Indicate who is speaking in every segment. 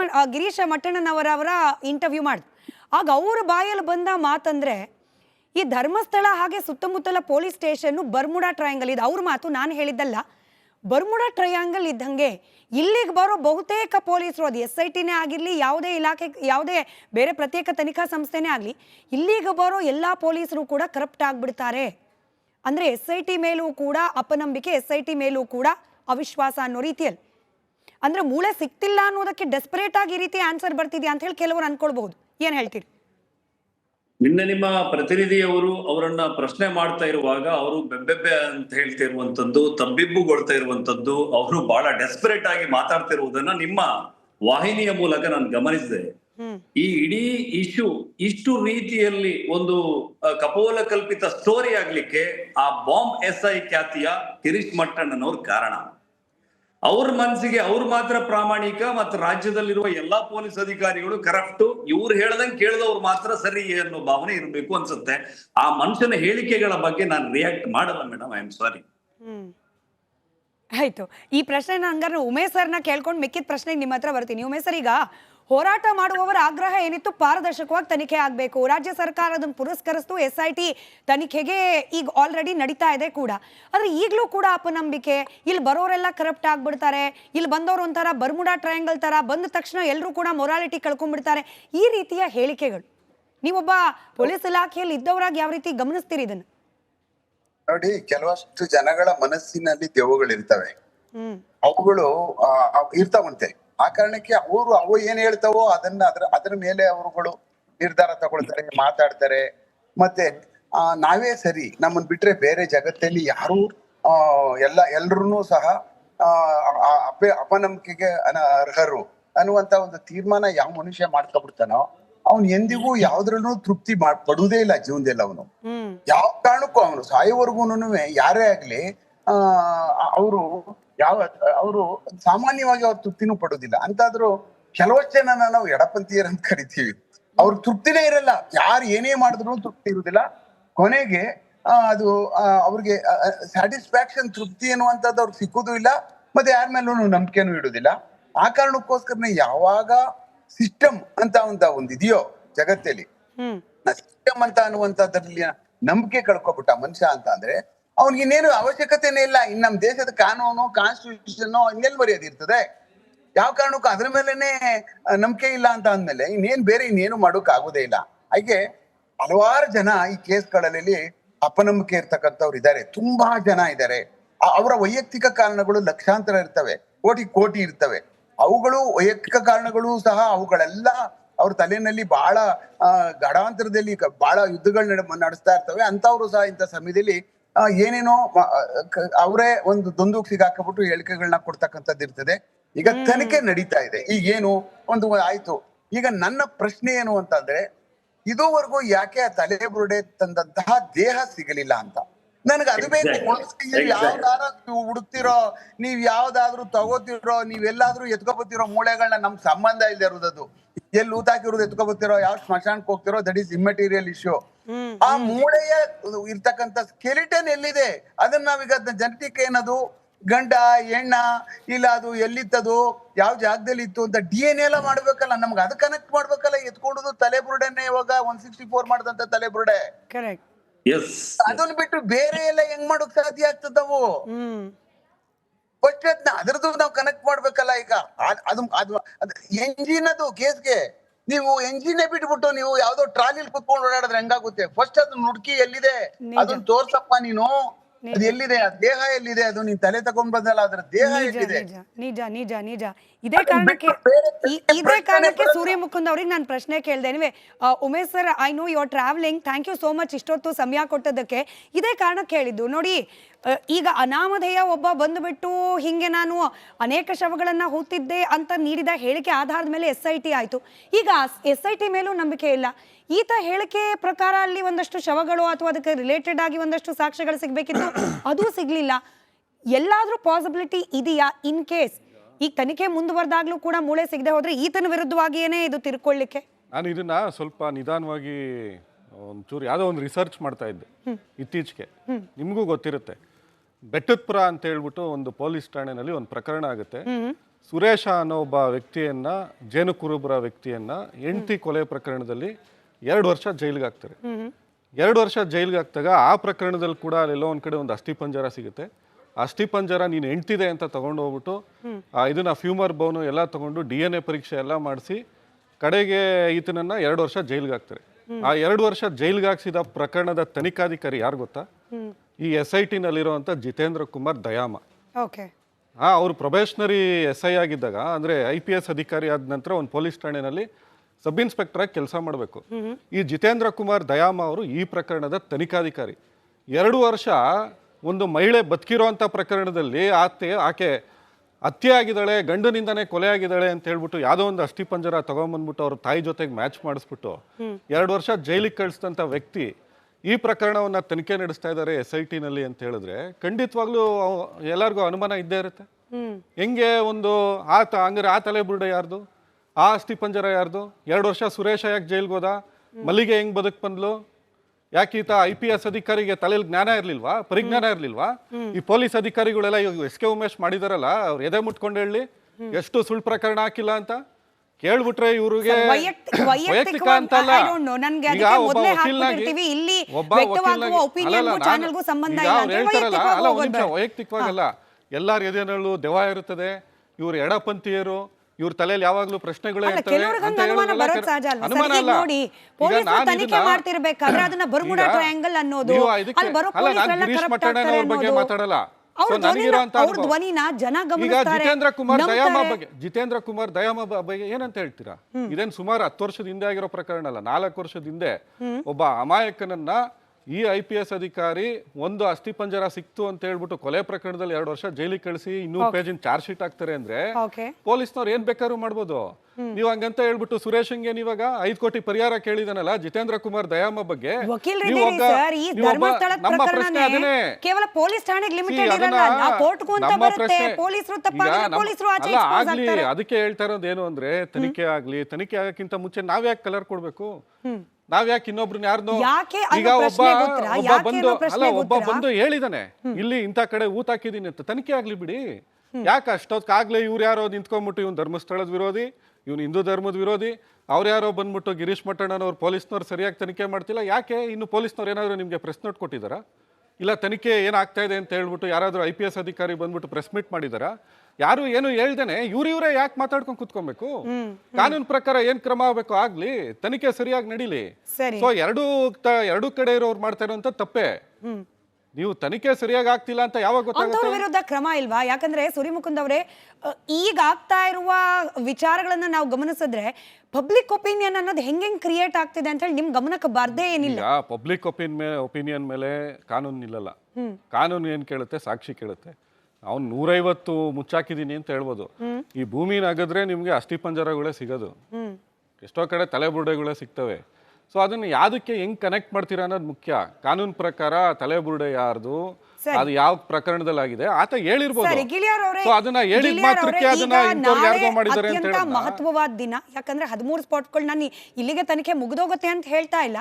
Speaker 1: ಮ- ಗಿರೀಶ ಮಟ್ಟಣ್ಣನವರವರ ಇಂಟರ್ವ್ಯೂ ಮಾಡಿದ್ರು ಆಗ ಅವ್ರ ಬಾಯಲ್ಲಿ ಬಂದ ಮಾತಂದ್ರೆ, ಈ ಧರ್ಮಸ್ಥಳ ಹಾಗೆ ಸುತ್ತಮುತ್ತಲ ಪೊಲೀಸ್ ಸ್ಟೇಷನ್ನು ಬರ್ಮುಡಾ ಟ್ರಯಾಂಗಲ್ ಇದು. ಅವ್ರ ಮಾತು ನಾನು ಹೇಳಿದ್ದಲ್ಲ. ಬರ್ಮುಡಾ ಟ್ರಯಾಂಗಲ್ ಇದ್ದಂಗೆ ಇಲ್ಲಿಗೆ ಬರೋ ಬಹುತೇಕ ಪೊಲೀಸರು ಅದು ಎಸ್ ಐ ಟಿನೇ ಆಗಿರಲಿ, ಯಾವುದೇ ಇಲಾಖೆ, ಯಾವುದೇ ಬೇರೆ ಪ್ರತ್ಯೇಕ ತನಿಖಾ ಸಂಸ್ಥೆನೇ ಆಗಲಿ, ಇಲ್ಲಿಗೆ ಬರೋ ಎಲ್ಲ ಪೊಲೀಸರು ಕೂಡ ಕರಪ್ಟ್ ಆಗಿಬಿಡ್ತಾರೆ. ಅಂದರೆ ಎಸ್ ಐ ಟಿ ಮೇಲೂ ಕೂಡ ಅಪನಂಬಿಕೆ ಎಸ್ ಐ ಟಿ ಮೇಲೂ ಕೂಡ ಅವಿಶ್ವಾಸ ಅನ್ನೋ ರೀತಿಯಲ್ಲಿ. ಅಂದರೆ ಮೂಳೆ ಸಿಕ್ತಿಲ್ಲ ಅನ್ನೋದಕ್ಕೆ ಡೆಸ್ಪರೇಟ್ ಆಗಿ ಈ ರೀತಿ ಆನ್ಸರ್ ಬರ್ತಿದ್ಯಾ ಅಂತ ಹೇಳಿ ಕೆಲವರು ಅನ್ಕೊಳ್ಬಹುದು. ಏನ್ ಹೇಳ್ತೀರಿ?
Speaker 2: ನಿನ್ನೆ ನಿಮ್ಮ ಪ್ರತಿನಿಧಿಯವರು ಅವರನ್ನ ಪ್ರಶ್ನೆ ಮಾಡ್ತಾ ಇರುವಾಗ ಅವರು ಬೆಬ್ಬೆಬ್ಬೆ ಅಂತ ಹೇಳ್ತಾ ಇರುವಂತದ್ದು ತಬ್ಬಿಬ್ಬುಗೊಳ್ತಾ ಇರುವಂತದ್ದು ಅವರು ಬಹಳ ಡೆಸ್ಪರೇಟ್ ಆಗಿ ಮಾತಾಡ್ತಿರುವುದನ್ನ ನಿಮ್ಮ ವಾಹಿನಿಯ ಮೂಲಕ ನಾನು ಗಮನಿಸಿದೆ. ಈ ಇಡೀ ಇಶ್ಯೂ ಇಷ್ಟು ರೀತಿಯಲ್ಲಿ ಒಂದು ಕಪೋಲ ಕಲ್ಪಿತ ಸ್ಟೋರಿ ಆಗ್ಲಿಕ್ಕೆ ಆ ಬಾಂಬ್ ಎಸ್ ಐ ಖ್ಯಾತಿಯ ಗಿರೀಶ್ ಮಟ್ಟಣ್ಣನವ್ರ ಕಾರಣ. ಅವ್ರ ಮನಸ್ಸಿಗೆ ಅವ್ರು ಮಾತ್ರ ಪ್ರಾಮಾಣಿಕ ಮತ್ತು ರಾಜ್ಯದಲ್ಲಿರುವ ಎಲ್ಲಾ ಪೊಲೀಸ್ ಅಧಿಕಾರಿಗಳು ಕರಪ್ಟು ಇವ್ರು ಹೇಳ್ದಂಗೆ ಕೇಳಿದವ್ರು ಮಾತ್ರ ಸರಿ ಅನ್ನೋ ಭಾವನೆ ಇರಬೇಕು ಅನ್ಸುತ್ತೆ. ಆ ಮನುಷ್ಯನ ಹೇಳಿಕೆಗಳ ಬಗ್ಗೆ ನಾನು ರಿಯಾಕ್ಟ್ ಮಾಡಲ್ಲ ಮೇಡಮ್ ಐ ಆಮ್ ಸಾರಿ
Speaker 1: ಆಯ್ತು. ಈ ಪ್ರಶ್ನೆ ಹಂಗಾರೆ ಉಮೇಶ್ ಸರ್ನ ಕೇಳ್ಕೊಂಡು ಮಿಕ್ಕಿದ ಪ್ರಶ್ನೆಗೆ ನಿಮ್ಮ ಹತ್ರ ಬರ್ತೀನಿ. ಉಮೇಶ್ ಸರ್ ಈಗ ಹೋರಾಟ ಮಾಡುವವರ ಆಗ್ರಹ ಏನಿತ್ತು? ಪಾರದರ್ಶಕವಾಗಿ ತನಿಖೆ ಆಗಬೇಕು. ರಾಜ್ಯ ಸರ್ಕಾರ ಅದನ್ನು ಪುರಸ್ಕರಿಸ್ತು. ಎಸ್ ಐ ಟಿ ತನಿಖೆಗೆ ಈಗ ಆಲ್ರೆಡಿ ನಡೀತಾ ಇದೆ ಕೂಡ. ಆದರೆ ಈಗಲೂ ಕೂಡ ಅಪನಂಬಿಕೆ. ಇಲ್ಲಿ ಬರೋರೆಲ್ಲ ಕರಪ್ಟ್ ಆಗ್ಬಿಡ್ತಾರೆ. ಇಲ್ಲಿ ಬಂದವರು ಒಂಥರ ಬರ್ಮುಡಾ ಟ್ರಯಾಂಗಲ್ ಥರ ಬಂದ ತಕ್ಷಣ ಎಲ್ಲರೂ ಕೂಡ ಮೊರಾಲಿಟಿ ಕಳ್ಕೊಂಡ್ಬಿಡ್ತಾರೆ. ಈ ರೀತಿಯ ಹೇಳಿಕೆಗಳು. ನೀವೊಬ್ಬ ಪೊಲೀಸ್ ಇಲಾಖೆಯಲ್ಲಿ ಇದ್ದವರಾಗಿ ಯಾವ ರೀತಿ ಗಮನಿಸ್ತೀರಿ ಇದನ್ನು?
Speaker 3: ನೋಡಿ ಕೆಲವಷ್ಟು ಜನಗಳ ಮನಸ್ಸಿನಲ್ಲಿ ದೆವ್ವಗಳಿರ್ತವೆ.
Speaker 1: ಇರ್ತವೆ
Speaker 3: ಅವುಗಳು ಇರ್ತಾವಂತೆ. ಆ ಕಾರಣಕ್ಕೆ ಅವರು ಅವು ಏನ್ ಹೇಳ್ತಾವೋ ಅದನ್ನ ಅದ್ರ ಅದ್ರ ಮೇಲೆ ಅವರುಗಳು ನಿರ್ಧಾರ ತಗೊಳ್ತಾರೆ ಮಾತಾಡ್ತಾರೆ. ಮತ್ತೆ ಆ ನಾವೇ ಸರಿ ನಮ್ಮನ್ ಬಿಟ್ರೆ ಬೇರೆ ಜಗತ್ತಲ್ಲಿ ಯಾರು ಎಲ್ಲ ಎಲ್ರೂ ಸಹ ಅಪ ಅಪನಂಬಿಕೆಗೆ ಅನ- ಅರ್ಹರು ಅನ್ನುವಂತ ಒಂದು ತೀರ್ಮಾನ ಯಾವ ಮನುಷ್ಯ ಮಾಡ್ಕೊಬಿಡ್ತಾನೋ ಅವ್ನ್ ಎಂದಿಗೂ ಯಾವ್ದ್ರಲ್ಲೂ ತೃಪ್ತಿ ಮಾಡ್ ಪಡುವುದೇ ಇಲ್ಲ ಜೀವನದಲ್ಲಿ ಅವನು. ಯಾವ ಕಾರಣಕ್ಕೂ ಅವನು ಸಾಯೋವರೆಗೂನು ಯಾರೇ ಆಗ್ಲಿ ಆ ಅವರು ಯಾವ ಅವರು ಸಾಮಾನ್ಯವಾಗಿ ಅವ್ರ ತೃಪ್ತಿನೂ ಪಡೋದಿಲ್ಲ ಅಂತಾದ್ರೂ ಕೆಲವಷ್ಟು ಜನ ನಾವು ಎಡಪಂಥೀಯರಂತ ಅಂತ ಕರಿತೀವಿ. ಅವ್ರ ತೃಪ್ತಿನೇ ಇರಲ್ಲ. ಯಾರು ಏನೇ ಮಾಡಿದ್ರು ತೃಪ್ತಿ ಇರುದಿಲ್ಲ ಕೊನೆಗೆ ಅದು ಅವ್ರಿಗೆ ಸ್ಯಾಟಿಸ್ಫ್ಯಾಕ್ಷನ್ ತೃಪ್ತಿ ಅನ್ನುವಂಥದ್ದು ಅವ್ರಿಗೆ ಸಿಕ್ಕುದು ಇಲ್ಲ. ಮತ್ತೆ ಯಾರ ಮೇಲೂ ನಂಬಿಕೆನೂ ಇಡುದಿಲ್ಲ ಆ ಕಾರಣಕ್ಕೋಸ್ಕರನೇ ಯಾವಾಗ ಸಿಸ್ಟಮ್ ಅಂತ ಒಂದು ಒಂದು ಇದೆಯೋ ಜಗತ್ತಲ್ಲಿ
Speaker 1: ಹ್ಮ್.
Speaker 3: ಸಿಸ್ಟಮ್ ಅಂತ ಅನ್ನುವಂಥದ್ರಲ್ಲಿ ನಂಬಿಕೆ ಕಳ್ಕೊಬಿಟ್ಟ ಮನುಷ್ಯ ಅಂತ ಅಂದ್ರೆ ಅವ್ನಿಗೆ ಇನ್ನೇನು ಅವಶ್ಯಕತೆನೇ ಇಲ್ಲ. ಇನ್ ನಮ್ ದೇಶದ ಕಾನೂನು ಕಾನ್ಸ್ಟಿಟ್ಯೂಷನ್ ಇನ್ನೆಲ್ ಮರ್ಯಾದೆ ಯಾವ ಕಾರಣಕ್ಕೂ ಅದ್ರ ಮೇಲೆನೆ ನಂಬಿಕೆ ಇಲ್ಲ ಅಂತ ಅಂದ್ಮೇಲೆ ಇನ್ನೇನ್ ಬೇರೆ ಇನ್ನೇನು ಮಾಡೋಕ್ ಆಗೋದೇ ಇಲ್ಲ. ಹಾಗೆ ಹಲವಾರು ಜನ ಈ ಕೇಸ್ಗಳಲ್ಲಿ ಅಪನಂಬಿಕೆ ಇರ್ತಕ್ಕಂಥವ್ರು ಇದ್ದಾರೆ. ತುಂಬಾ ಜನ ಇದ್ದಾರೆ. ಅವರ ವೈಯಕ್ತಿಕ ಕಾರಣಗಳು ಲಕ್ಷಾಂತರ ಇರ್ತವೆ. ಕೋಟಿ ಕೋಟಿ ಇರ್ತವೆ. ಅವುಗಳು ವೈಯಕ್ತಿಕ ಕಾರಣಗಳು ಸಹ ಅವುಗಳೆಲ್ಲ ಅವ್ರ ತಲೆನಲ್ಲಿ ಬಹಳ ಗಡಾಂತರದಲ್ಲಿ ಬಹಳ ಯುದ್ಧಗಳು ನಡೆ- ನಡೆಸ್ತಾ ಇರ್ತವೆ. ಅಂತವ್ರು ಸಹ ಇಂಥ ಸಮಯದಲ್ಲಿ ಏನೇನೋ ಅವರೇ ಒಂದು ದೊಂದು ಸಿಗಾಕಬಿಟ್ಟು ಹೇಳಿಕೆಗಳನ್ನ ಕೊಡ್ತಕ್ಕಂಥದ್ದು ಇರ್ತದೆ. ಈಗ ತನಿಖೆ ನಡೀತಾ ಇದೆ. ಈಗ ಏನು ಒಂದು ಆಯ್ತು. ಈಗ ನನ್ನ ಪ್ರಶ್ನೆ ಏನು ಅಂತಂದ್ರೆ ಇದುವರೆಗೂ ಯಾಕೆ ಆ ತಲೆ ಬುರುಡೆ ತಂದಂತಹ ದೇಹ ಸಿಗಲಿಲ್ಲ ಅಂತ? ನನಗೆ ಅದು ಬೇಕು ನೀವು ಹುಡುಕ್ತಿರೋ ನೀವ್ ಯಾವ್ದಾದ್ರು ತಗೋತಿರೋ ನೀವೆಲ್ಲಾದ್ರೂ ಎತ್ಕೊಬತ್ತಿರೋ ಮೂಳೆಗಳನ್ನ ನಮ್ ಸಂಬಂಧ ಇಲ್ಲದೆ ಇರೋದದು. ಎಲ್ಲಿ ಊತಾಕಿರೋದು ಎತ್ಕೊಬತ್ತಿರೋ ಯಾವ ಸ್ಮಶಾನಕ್ಕೆ ಹೋಗ್ತಿರೋ ದಟ್ ಈಸ್ ಇಮ್ಮೆಟೀರಿಯಲ್ ಇಶ್ಯೂ ಆ ಮೂಳೆಯ ಇರ್ತಕ್ಕಂತ ಸ್ಕೆಲಿಟನ್ ಎಲ್ಲಿದೆ? ಅದನ್ನ ನಾವೀಗ ಜನಟಿಕ್ ಏನದು? ಗಂಡ ಹೆಣ್ಣ ಇಲ್ಲ ಅದು ಎಲ್ಲಿತ್ತದು? ಯಾವ ಜಾಗದಲ್ಲಿ ಇತ್ತು ಅಂತ ಡಿ ಎನ್ ಎಲ್ಲ ಮಾಡ್ಬೇಕಲ್ಲ ನಮ್ಗೆ ಅದು ಕನೆಕ್ಟ್ ಮಾಡ್ಬೇಕಲ್ಲ ಎತ್ಕೊಡುದು ತಲೆ ಬುರುಡೆನೆ ಇವಾಗ ಒನ್ ಸಿಕ್ಸ್ಟಿ ಫೋರ್ ಮಾಡಿದಂತ ತಲೆ ಬುರುಡೆ.
Speaker 1: ಕರೆಕ್ಟ್
Speaker 3: ಅದನ್ನ ಬಿಟ್ಟು ಬೇರೆ ಎಲ್ಲ ಹೆಂಗ್ ಮಾಡೋಕ್ ಸಾಧ್ಯ ಆಗ್ತದವು?
Speaker 1: ಹ್ಮ್.
Speaker 3: ಫಸ್ಟ್ ಅದ್ನ ಅದ್ರದ್ದು ನಾವು ಕನೆಕ್ಟ್ ಮಾಡ್ಬೇಕಲ್ಲ ಈಗ. ಅದು ಅದು ಅದು ಎಂಜಿನ್ ಅದು ಕೇಸ್ಗೆ ನೀವು ಎಂಜಿನ್ ಬಿಟ್ಬಿಟ್ಟು ನೀವು ಯಾವ್ದೋ ಟ್ರಾಲಿಲ್ ಕುತ್ಕೊಂಡು ಓಡಾಡಿದ್ರೆ ಹೆಂಗಾಗುತ್ತೆ? ಫಸ್ಟ್ ಅದನ್ನ ನುಡ್ಕಿ ಎಲ್ಲಿದೆ. ಅದನ್ನ ತೋರ್ಸಪ್ಪ ನೀನು. ಅದು ಎಲ್ಲಿದೆ? ದೇಹ ಎಲ್ಲಿದೆ? ಅದು ನೀನ್ ತಲೆ ತಗೊಂಡ್ ಬಂದಲ್ಲ ಅದ್ರ ದೇಹ ಎಲ್ಲಿದೆ?
Speaker 1: ನಿಜ ನಿಜ ನಿಜ ನಿಜ. ಇದೇ ಕಾರಣಕ್ಕೆ ಇದೇ ಕಾರಣಕ್ಕೆ. ಸೂರ್ಯ ಮುಕುಂದ್ ಅವ್ರಿಗೆ ನಾನು ಪ್ರಶ್ನೆ ಕೇಳಿದೆ. Umesh sir I know your travelling thank you so much ಇಷ್ಟೊತ್ತು ಸಮಯ ಕೊಟ್ಟದಕ್ಕೆ ಇದೇ ಕಾರಣಕ್ಕೆ ಹೇಳಿದ್ದು ನೋಡಿ ಈಗ ಅನಾಮಧೇಯ ಒಬ್ಬ ಬಂದುಬಿಟ್ಟು ಹಿಂಗೆ ನಾನು ಅನೇಕ ಶವಗಳನ್ನು ಹೂತಿದ್ದೆ ಅಂತ ನೀಡಿದ ಹೇಳಿಕೆ ಆಧಾರದ ಮೇಲೆ ಎಸ್ ಐ ಟಿ ಆಯಿತು. ಈಗ ಎಸ್ ಐ ಟಿ ಮೇಲೂ ನಂಬಿಕೆ ಇಲ್ಲ. ಈತ ಹೇಳಿಕೆ ಪ್ರಕಾರ ಅಲ್ಲಿ ಒಂದಷ್ಟು ಶವಗಳು ಅಥವಾ ಅದಕ್ಕೆ ರಿಲೇಟೆಡ್ ಆಗಿ ಒಂದಷ್ಟು ಸಾಕ್ಷ್ಯಗಳು ಸಿಗಬೇಕಿತ್ತು. ಅದು ಸಿಗಲಿಲ್ಲ. ಎಲ್ಲಾದ್ರೂ ಪಾಸಿಬಿಲಿಟಿ ಇದೆಯಾ? ಇನ್ ಕೇಸ್ ಈ ತನಿಖೆ ಮುಂದುವರೆದಾಗ್ಲೂ ಕೂಡ ಮೂಳೆ ಸಿಗದೆ ಹೋದ್ರೆ ಈತನ ವಿರುದ್ಧವಾಗಿಯೇನೇ ಇದು ತಿರ್ಕೊಳ್ಳಿಕ್ಕೆ?
Speaker 4: ನಾನು ಇದನ್ನ ಸ್ವಲ್ಪ ನಿಧಾನವಾಗಿ ಒಂಚೂರು ಯಾವುದೋ ಒಂದು ರಿಸರ್ಚ್ ಮಾಡ್ತಾ ಇದ್ದೆ ಇತ್ತೀಚೆಗೆ. ನಿಮಗೂ ಗೊತ್ತಿರುತ್ತೆ. ಬೆಟ್ಟದಪುರ ಅಂತ ಹೇಳ್ಬಿಟ್ಟು ಒಂದು ಪೊಲೀಸ್ ಠಾಣೆನಲ್ಲಿ ಒಂದು ಪ್ರಕರಣ ಆಗುತ್ತೆ. ಸುರೇಶ ಅನ್ನೋ ಒಬ್ಬ ವ್ಯಕ್ತಿಯನ್ನ ಜೇನು ಕುರುಬರ ವ್ಯಕ್ತಿಯನ್ನ ಹೆಂಡತಿ ಕೊಲೆ ಪ್ರಕರಣದಲ್ಲಿ ಎರಡು ವರ್ಷ ಜೈಲಿಗೆ ಹಾಕ್ತಾರೆ. ಎರಡು ವರ್ಷ ಜೈಲಿಗೆ ಹಾಕ್ದಾಗ ಆ ಪ್ರಕರಣದಲ್ಲಿ ಕೂಡ ಅಲ್ಲೆಲ್ಲೋ ಒಂದು ಕಡೆ ಒಂದು ಅಸ್ಥಿಪಂಜರ ಸಿಗುತ್ತೆ. ಆ ಅಸ್ಥಿಪಂಜರ ನೀನು ಎಂಟಿದೆ ಅಂತ ತಗೊಂಡು ಹೋಗ್ಬಿಟ್ಟು ಇದನ್ನ ಫ್ಯೂಮರ್ ಬೌನು ಎಲ್ಲ ತಗೊಂಡು ಡಿ ಎನ್ ಎ ಪರೀಕ್ಷೆ ಎಲ್ಲ ಮಾಡಿಸಿ ಕಡೆಗೆ ಈತನನ್ನ ಎರಡು ವರ್ಷ ಜೈಲಿಗೆ ಹಾಕ್ತಾರೆ. ಆ ಎರಡು ವರ್ಷ ಜೈಲಿಗೆ ಹಾಕ್ಸಿದ ಪ್ರಕರಣದ ತನಿಖಾಧಿಕಾರಿ ಯಾರು ಗೊತ್ತಾ? ಈ ಎಸ್ ಐ ಟಿನಲ್ಲಿರುವಂಥ ಜಿತೇಂದ್ರ ಕುಮಾರ್ ದಯಾಮ.
Speaker 1: ಓಕೆ.
Speaker 4: ಹಾ ಅವ್ರು ಪ್ರೊಬೇಷನರಿ ಎಸ್ ಐ ಆಗಿದ್ದಾಗ ಅಂದ್ರೆ ಐ ಪಿ ಎಸ್ ಅಧಿಕಾರಿ ಆದ ನಂತರ ಒಂದು ಪೊಲೀಸ್ ಠಾಣೆನಲ್ಲಿ ಸಬ್ ಇನ್ಸ್ಪೆಕ್ಟರ್ ಆಗಿ ಕೆಲಸ ಮಾಡಬೇಕು. ಈ ಜಿತೇಂದ್ರ ಕುಮಾರ್ ದಯಾಮ ಅವರು ಈ ಪ್ರಕರಣದ ತನಿಖಾಧಿಕಾರಿ. ಎರಡು ವರ್ಷ ಒಂದು ಮಹಿಳೆ ಬದುಕಿರೋಂಥ ಪ್ರಕರಣದಲ್ಲಿ ಆಕೆ ಆಕೆ ಹತ್ಯೆ ಆಗಿದ್ದಾಳೆ ಗಂಡನಿಂದನೇ ಕೊಲೆ ಆಗಿದ್ದಾಳೆ ಅಂತ ಹೇಳ್ಬಿಟ್ಟು ಯಾವುದೋ ಒಂದು ಅಸ್ಥಿಪಂಜರ ತಗೊಂಬಂದ್ಬಿಟ್ಟು ಅವ್ರ ತಾಯಿ ಜೊತೆಗೆ ಮ್ಯಾಚ್ ಮಾಡಿಸ್ಬಿಟ್ಟು ಎರಡು ವರ್ಷ ಜೈಲಿಗೆ ಕಳಿಸಿದಂಥ ವ್ಯಕ್ತಿ ಈ ಪ್ರಕರಣವನ್ನ ತನಿಖೆ ನಡೆಸ್ತಾ ಇದ್ದಾರೆ ಎಸ್ ಐ ಟಿನಲ್ಲಿ ಅಂತ ಹೇಳಿದ್ರೆ ಖಂಡಿತವಾಗ್ಲೂ ಎಲ್ಲರಿಗೂ ಅನುಮಾನ ಇದ್ದೇ ಇರುತ್ತೆ. ಹೆಂಗೆ ಒಂದು ಆತ ಹಂಗಾರೆ ಆ ತಲೆ ಬುರುಡೆ ಯಾರ್ದು? ಆ ಅಸ್ಥಿ ಪಂಜರ ಯಾರ್ದು? ಎರಡು ವರ್ಷ ಸುರೇಶ ಯಾಕೆ ಜೈಲ್ಗೆ ಹೋದ? ಮಲ್ಲಿಗೆ ಹೆಂಗ್ ಬದುಕ್ ಬಂದ್ಲು? ಯಾಕೆ ಈತ ಐ ಪಿ ಎಸ್ ಅಧಿಕಾರಿಗೆ ತಲೆಯಲ್ಲಿ ಜ್ಞಾನ ಇರ್ಲಿಲ್ವಾ? ಪರಿಜ್ಞಾನ ಇರ್ಲಿಲ್ವಾ? ಈ ಪೊಲೀಸ್ ಅಧಿಕಾರಿಗಳೆಲ್ಲ ಇವಾಗ ಎಸ್ ಕೆ ಉಮೇಶ್ ಮಾಡಿದಾರಲ್ಲ ಅವ್ರು ಎದೆ ಮುಟ್ಕೊಂಡು ಹೇಳಿ ಎಷ್ಟು ಸುಳ್ಳು ಪ್ರಕರಣ ಹಾಕಿಲ್ಲ ಅಂತ ಕೇಳ್ಬಿಟ್ರೆ ಇವ್ರಿಗೆ ವೈಯಕ್ತಿಕ
Speaker 1: ಅಂತ.
Speaker 4: ವೈಯಕ್ತಿಕವಾಗಲ್ಲ ಎಲ್ಲಾರ ಎದೆನಲ್ಲೂ ದೆವ ಇರುತ್ತದೆ ಇವ್ರು ಎಡಪಂಥೀಯರು ಇವ್ರ ತಲೆಯಲ್ಲಿ ಯಾವಾಗ್ಲೂ ಪ್ರಶ್ನೆಗಳೇ
Speaker 1: ಅನುಮಾನ
Speaker 4: ಅಲ್ಲ.
Speaker 1: ನೋಡಿ, ತನಿಖೆ ಮಾಡ್ತಿರ್ಬೇಕಾದ್ರೆ ಅದನ್ನ ಬರ್ಮುಡಾ ಟ್ರಯಾಂಗಲ್ ಅನ್ನೋದು, ಅಲ್ಲಿ ಬರೋ
Speaker 4: ಗಿರೀಶ್ ಮಟ್ಟಣ್ಣನ ಅವ್ರ ಬಗ್ಗೆ. ಮಾತಾಡಲ್ಲ.
Speaker 1: ಧ್ವನಿನ- ಜನ ಗಮನಿಸ್ತಾರೆ,
Speaker 4: ಜಿತೇಂದ್ರ ಕುಮಾರ್ ದಯಾಮ. ಬಗ್ಗೆ ಜಿತೇಂದ್ರ ಕುಮಾರ್ ದಯಾಮ ಬಗ್ಗೆ ಏನಂತ ಹೇಳ್ತೀರಾ? ಇದೇನ್ ಸುಮಾರು ಹತ್ತು ವರ್ಷದ ಹಿಂದೆ ಆಗಿರೋ ಪ್ರಕರಣ ಅಲ್ಲ. ನಾಲ್ಕು ವರ್ಷದ ಹಿಂದೆ ಒಬ್ಬ ಅಮಾಯಕನನ್ನ ಈ ಐ ಪಿ ಎಸ್ ಅಧಿಕಾರಿ ಒಂದು ಅಸ್ಥಿಪಂಜರ ಸಿಕ್ತು ಅಂತ ಹೇಳ್ಬಿಟ್ಟು ಕೊಲೆ ಪ್ರಕರಣದಲ್ಲಿ ಎರಡು ವರ್ಷ ಜೈಲಿಗೆ ಕಳಿಸಿ ಇನ್ನೂ ಪೇಜಿನ ಚಾರ್ಜ್ ಶೀಟ್ ಹಾಕ್ತಾರೆ ಅಂದ್ರೆ. ಪೊಲೀಸ್ನವ್ರು ಏನ್ ಬೇಕಾದ್ರೂ ಮಾಡ್ಬೋದು. ನೀವ್ ಹಂಗಂತ ಹೇಳ್ಬಿಟ್ಟು ಸುರೇಶನ್ಗೆ ನೀವಾಗ ಐದ್ ಕೋಟಿ ಪರಿಹಾರ ಕೇಳಿದಾನಲ್ಲ ಜಿತೇಂದ್ರ ಕುಮಾರ್ ದಯಾಮ ಬಗ್ಗೆ ನಮ್ಮ ಪ್ರಶ್ನೆ ಅದನ್ನೇ.
Speaker 1: ಕೇವಲ ಪೊಲೀಸ್
Speaker 4: ಅಲ್ಲ, ಆಗ್ಲಿ ಅದಕ್ಕೆ ಹೇಳ್ತಾ ಇರೋದು ಏನು ಅಂದ್ರೆ ತನಿಖೆ ಆಗ್ಲಿ ತನಿಖೆ ಆಗಕ್ಕಿಂತ ಮುಂಚೆ ನಾವ್ ಯಾಕೆ ಕಲರ್ ಕೊಡ್ಬೇಕು? ನಾವ್ ಯಾಕೆ ಇನ್ನೊಬ್ರನ್ನ ಯಾರನ್ನೋ
Speaker 1: ಯಾಕೆ ಅನ್ನೋ
Speaker 4: ಈಗ ಒಬ್ಬ
Speaker 1: ಪ್ರಶ್ನೆ ಗೊತ್ತಾ?
Speaker 4: ಒಬ್ಬ
Speaker 1: ಯಾಕೆ
Speaker 4: ಬಂದು
Speaker 1: ಅನ್ನೋ ಪ್ರಶ್ನೆ
Speaker 4: ಅಲ್ಲ ಒಬ್ಬ
Speaker 1: ಗೊತ್ತಾ?
Speaker 4: ಬಂದು ಹೇಳಿದಾನೆ ಇಲ್ಲಿ ಇಂಥ ಕಡೆ ಊತ ಹಾಕಿದೀನಿ ಅಂತ. ತನಿಖೆ ಆಗ್ಲಿ ಬಿಡಿ. ಯಾಕೆ ಅಷ್ಟೊತ್ತಾಗ್ಲೇ ಇವ್ರು ಯಾರೋ ನಿಂತ್ಕೊಂಡ್ಬಿಟ್ಟು ಇವ್ನು ಧರ್ಮಸ್ಥಳದ ವಿರೋಧಿ ಇವ್ನು ಹಿಂದೂ ಧರ್ಮದ ವಿರೋಧಿ ಅವ್ರು ಯಾರೋ ಬಂದ್ಬಿಟ್ಟು ಗಿರೀಶ್ ಮಟ್ಟಣ್ಣನವ್ರು ಪೊಲೀಸ್ನವ್ರು ಸರಿಯಾಗಿ ತನಿಖೆ ಮಾಡ್ತಿಲ್ಲ ಯಾಕೆ ಇನ್ನು ಪೊಲೀಸ್ನವ್ರು ಏನಾದ್ರು ನಿಮ್ಗೆ ಪ್ರೆಸ್ ನೋಟ್ ಕೊಟ್ಟಿದ್ದಾರಾ? ಇಲ್ಲ ತನಿಖೆ ಏನಾಗ್ತಾ ಇದೆ ಅಂತ ಹೇಳ್ಬಿಟ್ಟು ಯಾರಾದರೂ ಐ ಪಿ ಎಸ್ ಅಧಿಕಾರಿ ಬಂದ್ಬಿಟ್ಟು ಪ್ರೆಸ್ ಮೀಟ್ ಮಾಡಿದಾರ? ಯಾರು ಏನು ಹೇಳ್ದೇನೆ ಇವ್ರ ಇವರೇ ಯಾಕೆ ಮಾತಾಡ್ಕೊಂಡು ಕುತ್ಕೊಬೇಕು? ಕಾನೂನು ಪ್ರಕಾರ ಏನ್ ಕ್ರಮ ಆಗ್ಬೇಕು ಆಗ್ಲಿ ತನಿಖೆ ಸರಿಯಾಗಿ ನಡೀಲಿ. ಸೊ ಎರಡು ಎರಡು ಕಡೆ ಇರೋರು ಮಾಡ್ತಾ ಇರೋಂಥ ತಪ್ಪೇ. ನೀವು ತನಿಖೆ ಸರಿಯಾಗಿ ಆಗ್ತಿಲ್ಲ ಅಂತ ಯಾವಾಗ
Speaker 1: ಅಂತವ್ರ
Speaker 4: ಗೊತ್ತಾಗುತ್ತೆ
Speaker 1: ವಿರುದ್ಧ ಕ್ರಮ ಇಲ್ವಾ? ಯಾಕಂದ್ರೆ ಸುರಿಮುಕುಂದ್ ಅವರೇ ಅ, ಈಗ ಆಗ್ತಾ ಇರುವ ವಿಚಾರಗಳನ್ನ ನಾವು ಗಮನಿಸಿದ್ರೆ ಪಬ್ಲಿಕ್ ಒಪಿನಿಯನ್ ಅನ್ನೋದು ಹೆಂಗ್ ಹೆಂಗ್ ಕ್ರಿಯೇಟ್ ಆಗ್ತಿದೆ ಅಂತ ಹೇಳಿ ನಿಮ್ ಗಮನಕ್ಕೆ ಬರ್ದೇ ಏನಿಲ್ಲ.
Speaker 4: ಈಗ ಪಬ್ಲಿಕ್ ಒಪಿನ್ ಮೇಲೆ ಒಪಿನಿಯನ್ ಮೇಲೆ ಕಾನೂನು ನಿಲ್ಲಲ್ಲ. ಕಾನೂನು ಏನ್ ಕೇಳುತ್ತೆ? ಸಾಕ್ಷಿ ಕೇಳುತ್ತೆ. ಅವ್ನು ನೂರೈವತ್ತು ಮುಚ್ಚಾಕಿದೀನಿ ಅಂತ ಹೇಳ್ಬೋದು. ಈ ಭೂಮಿನ ಅಗದ್ರೆ ನಿಮ್ಗೆ ಅಸ್ಥಿಪಂಜರಗಳೇ ಸಿಗೋದು. ಎಷ್ಟೋ ಕಡೆ ತಲೆಬುರುಡೆಗಳೇ ಸಿಗ್ತವೆ. ಸೊ ಅದನ್ನ ಯಾವುದಕ್ಕೆ ಹೆಂಗ್ ಕನೆಕ್ಟ್ ಮಾಡ್ತೀರಾ ಅನ್ನೋದು ಮುಖ್ಯ. ಕಾನೂನು ಪ್ರಕಾರ ತಲೆಬುರುಡೆ ಯಾರ್ದು ಅದು ಯಾವ ಪ್ರಕರಣದಲ್ಲಿ ಆಗಿದೆ ಆತ ಹೇಳಿರ್ಬೋದು. ಸೊ ಅದನ್ನ ಹೇಳಿದ ಮಾತ್ರಕ್ಕೆ ಅದನ್ನ ಇಂಥವ್ರು ಯಾರಿಗೋ ಮಾಡಿದ್ದಾರೆ ಅಂತ?
Speaker 1: ಮಹತ್ವವಾದ ದಿನ. ಯಾಕಂದ್ರೆ ಹದಿಮೂರು ಸ್ಪಾಟ್ಗಳು ನಾನು ಇಲ್ಲಿಗೆ ತನಿಖೆ ಮುಗಿದೋಗುತ್ತೆ ಅಂತ ಹೇಳ್ತಾ ಇಲ್ಲ.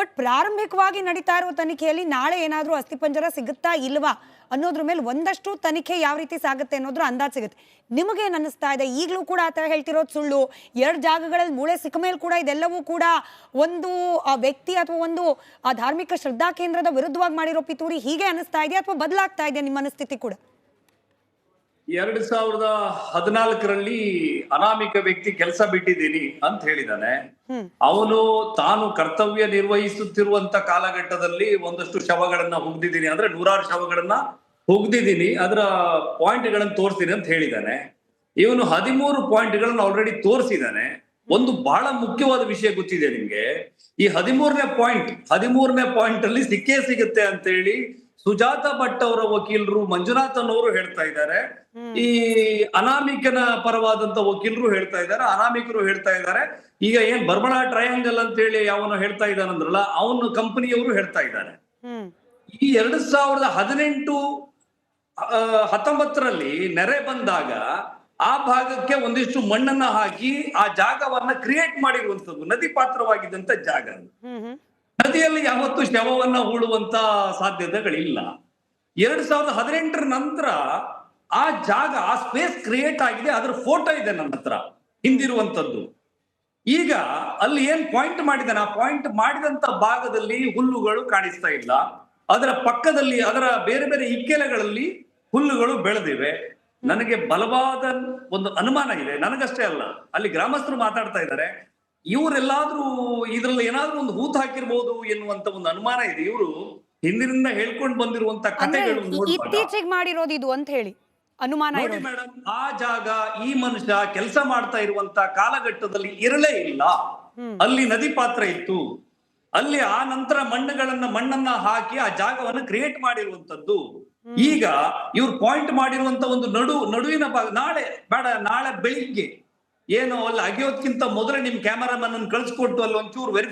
Speaker 1: ಬಟ್ ಪ್ರಾರಂಭಿಕವಾಗಿ ನಡೀತಾ ಇರುವ ತನಿಖೆಯಲ್ಲಿ ನಾಳೆ ಏನಾದರೂ ಅಸ್ಥಿಪಂಜರ ಸಿಗುತ್ತಾ ಇಲ್ವಾ ಅನ್ನೋದ್ರ ಮೇಲೆ ಒಂದಷ್ಟು ತನಿಖೆ ಯಾವ ರೀತಿ ಸಾಗುತ್ತೆ ಅನ್ನೋದ್ರ ಅಂದಾಜ್ ಸಿಗುತ್ತೆ. ನಿಮಗೇನು ಅನ್ನಿಸ್ತಾ ಇದೆ? ಈಗಲೂ ಕೂಡ ಆ ಥರ ಹೇಳ್ತಿರೋದು ಸುಳ್ಳು. ಎರಡು ಜಾಗಗಳಲ್ಲಿ ಮೂಳೆ ಸಿಕ್ಕ ಮೇಲೆ ಕೂಡ ಇದೆಲ್ಲವೂ ಕೂಡ ಒಂದು ವ್ಯಕ್ತಿ ಅಥವಾ ಒಂದು, ಆ, ಧಾರ್ಮಿಕ ಶ್ರದ್ಧಾ ಕೇಂದ್ರದ ವಿರುದ್ಧವಾಗಿ ಮಾಡಿರೋ ಪಿತೂರಿ ಹೀಗೆ ಅನ್ನಿಸ್ತಾ ಇದೆಯಾ ಅಥವಾ ಬದಲಾಗ್ತಾ ಇದೆ ನಿಮ್ಮ ಅನಿಸ್ಥಿತಿ ಕೂಡ?
Speaker 2: ಎರಡ್ ಸಾವಿರದ ಹದಿನಾಲ್ಕರಲ್ಲಿ ಅನಾಮಿಕ ವ್ಯಕ್ತಿ ಕೆಲಸ ಬಿಟ್ಟಿದ್ದೀನಿ ಅಂತ ಹೇಳಿದಾನೆ. ಅವನು ತಾನು ಕರ್ತವ್ಯ ನಿರ್ವಹಿಸುತ್ತಿರುವಂತ ಕಾಲಘಟ್ಟದಲ್ಲಿ ಒಂದಷ್ಟು ಶವಗಳನ್ನ ಹುಗ್ದಿದ್ದೀನಿ. ಅಂದ್ರೆ ನೂರಾರು ಶವಗಳನ್ನ ಹುಗ್ದಿದ್ದೀನಿ. ಅದರ ಪಾಯಿಂಟ್ಗಳನ್ನ ತೋರಿಸ್ತೀನಿ ಅಂತ ಹೇಳಿದಾನೆ. ಇವನು ಹದಿಮೂರು ಪಾಯಿಂಟ್ಗಳನ್ನ ಆಲ್ರೆಡಿ ತೋರಿಸಿದಾನೆ. ಒಂದು ಬಹಳ ಮುಖ್ಯವಾದ ವಿಷಯ ಗೊತ್ತಿದೆ ನಿಮ್ಗೆ. ಈ ಹದಿಮೂರನೇ ಪಾಯಿಂಟ್ ಹದಿಮೂರನೇ ಪಾಯಿಂಟ್ ಅಲ್ಲಿ ಸಿಕ್ಕೇ ಸಿಗುತ್ತೆ ಅಂತ ಹೇಳಿ ಸುಜಾತ ಭಟ್ ಅವರ ವಕೀಲರು ಮಂಜುನಾಥನ್ ಅವರು ಹೇಳ್ತಾ ಇದ್ದಾರೆ. ಈ ಅನಾಮಿಕನ ಪರವಾದಂತ ವಕೀಲರು ಹೇಳ್ತಾ ಇದ್ದಾರೆ. ಅನಾಮಿಕರು ಹೇಳ್ತಾ ಇದ್ದಾರೆ. ಈಗ ಏನ್ ಬರ್ಮಣ ಟ್ರಯಾಂಗಲ್ ಅಂತ ಹೇಳಿ ಯಾವನು ಹೇಳ್ತಾ ಇದ್ದಾನಂದ್ರಲ್ಲ ಅವನು ಕಂಪನಿಯವರು ಹೇಳ್ತಾ ಇದ್ದಾರೆ. ಈ ಎರಡ್ ಸಾವಿರದ ಹದಿನೆಂಟು ಹತ್ತೊಂಬತ್ತರಲ್ಲಿ ನೆರೆ ಬಂದಾಗ ಆ ಭಾಗಕ್ಕೆ ಒಂದಿಷ್ಟು ಮಣ್ಣನ್ನ ಹಾಕಿ ಆ ಜಾಗವನ್ನ ಕ್ರಿಯೇಟ್ ಮಾಡಿರುವಂತದ್ದು ನದಿ ಪಾತ್ರವಾಗಿದ್ದಂತ ಜಾಗ ನದಿಯಲ್ಲಿ ಯಾವತ್ತೂ ಶವವನ್ನ ಹೂಳುವಂತ ಸಾಧ್ಯತೆಗಳಿಲ್ಲ. ಎರಡ್ ಸಾವಿರದ ಹದಿನೆಂಟರ ನಂತರ ಆ ಜಾಗ, ಆ ಸ್ಪೇಸ್ ಕ್ರಿಯೇಟ್ ಆಗಿದೆ, ಅದರ ಫೋಟೋ ಇದೆ ನನ್ನ ಹತ್ರ, ಹಿಂದಿರುವಂತದ್ದು. ಈಗ ಅಲ್ಲಿ ಏನ್ ಪಾಯಿಂಟ್ ಮಾಡಿದಾನೆ ಆ ಪಾಯಿಂಟ್ ಮಾಡಿದಂತ ಭಾಗದಲ್ಲಿ ಹುಲ್ಲುಗಳು ಕಾಣಿಸ್ತಾ ಇಲ್ಲ. ಅದರ ಪಕ್ಕದಲ್ಲಿ, ಅದರ ಬೇರೆ ಬೇರೆ ಇಕ್ಕೆಲೆಗಳಲ್ಲಿ ಹುಲ್ಲುಗಳು ಬೆಳೆದಿವೆ. ನನಗೆ ಬಲವಾದ ಒಂದು ಅನುಮಾನ ಇದೆ. ನನಗಷ್ಟೇ ಅಲ್ಲ, ಅಲ್ಲಿ ಗ್ರಾಮಸ್ಥರು ಮಾತಾಡ್ತಾ ಇದ್ದಾರೆ. ಇವರೆಲ್ಲಾದ್ರೂ ಇದ್ರಲ್ಲಿ ಏನಾದ್ರೂ ಒಂದು ಹೂತ್ ಹಾಕಿರ್ಬೋದು ಎನ್ನುವಂತ ಒಂದು ಅನುಮಾನ ಇದೆ. ಇವರು ಹಿಂದಿನಿಂದ ಹೇಳ್ಕೊಂಡು ಬಂದಿರುವಂತ ಕಥೆಗಳು
Speaker 1: ಇತ್ತೀಚೆಗೆ ಮಾಡಿರೋದು ಇದು ಅಂತ ಹೇಳಿ. ಅನುಮಾನ
Speaker 2: ನೋಡಿ ಮೇಡಮ್ ಆ ಜಾಗ ಈ ಮನುಷ್ಯ ಕೆಲಸ ಮಾಡ್ತಾ ಇರುವಂತ ಕಾಲಘಟ್ಟದಲ್ಲಿ ಇರಲೇ ಇಲ್ಲ. ಅಲ್ಲಿ ನದಿ ಪಾತ್ರ ಇತ್ತು. ಅಲ್ಲಿ ಆ ನಂತರ ಮಣ್ಣುಗಳನ್ನ ಮಣ್ಣನ್ನ ಹಾಕಿ ಆ ಜಾಗವನ್ನು ಕ್ರಿಯೇಟ್ ಮಾಡಿರುವಂತದ್ದು ಈಗ ಇವ್ರು ಪಾಯಿಂಟ್ ಮಾಡಿರುವಂತ ಒಂದು ನಡು ನಡುವಿನ ಭಾಗ ನಾಳೆ ಬೇಡ ನಾಳೆ ಬೆಳಿಗ್ಗೆ ಏನು ಅಲ್ಲಿ ಅಗಿಯೋದ್ಕಿಂತ ಮೊದಲೇ ನಿಮ್ ಕ್ಯಾಮರಾಮನ್ ಕಳ್ಸಿಕೊಟ್ಟು ಅಲ್ಲಿ ಒಂಚೂರು ವೆರಿಫೈ